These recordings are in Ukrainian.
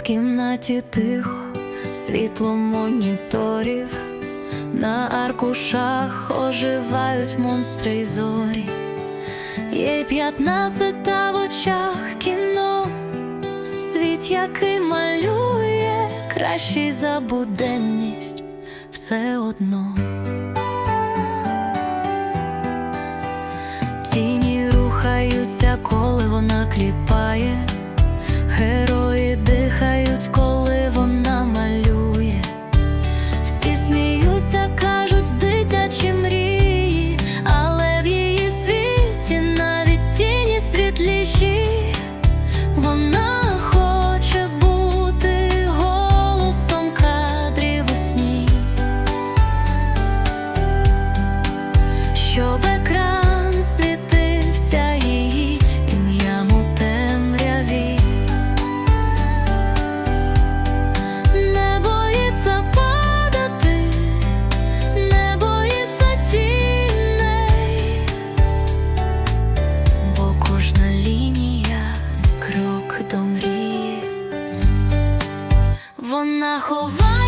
кімнаті тихо, світло моніторів, на аркушах оживають монстри й зорі. Є п'ятнадцята в очах кіно, світ, який малює, кращий за буденність все одно. Тіні рухаються, коли вона кліпає, герої It's come. Вона ховає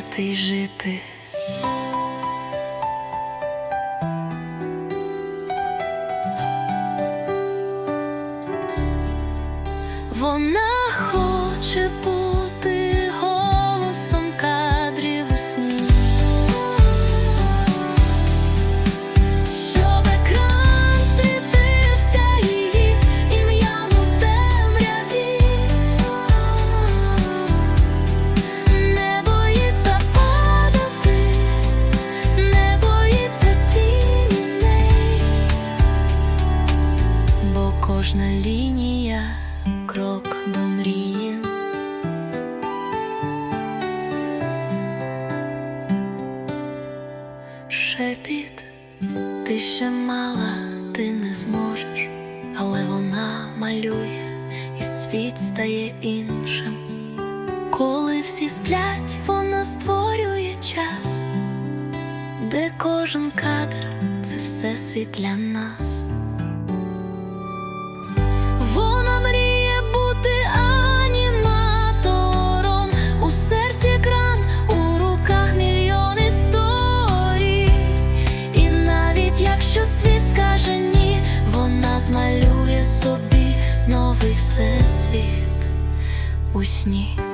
мріяти й жити. Вона Шепіт, ти ще мала, ти не зможеш, але вона малює, і світ стає іншим. Коли всі сплять, вона створює час, де кожен кадр це все світ для нас. 오시니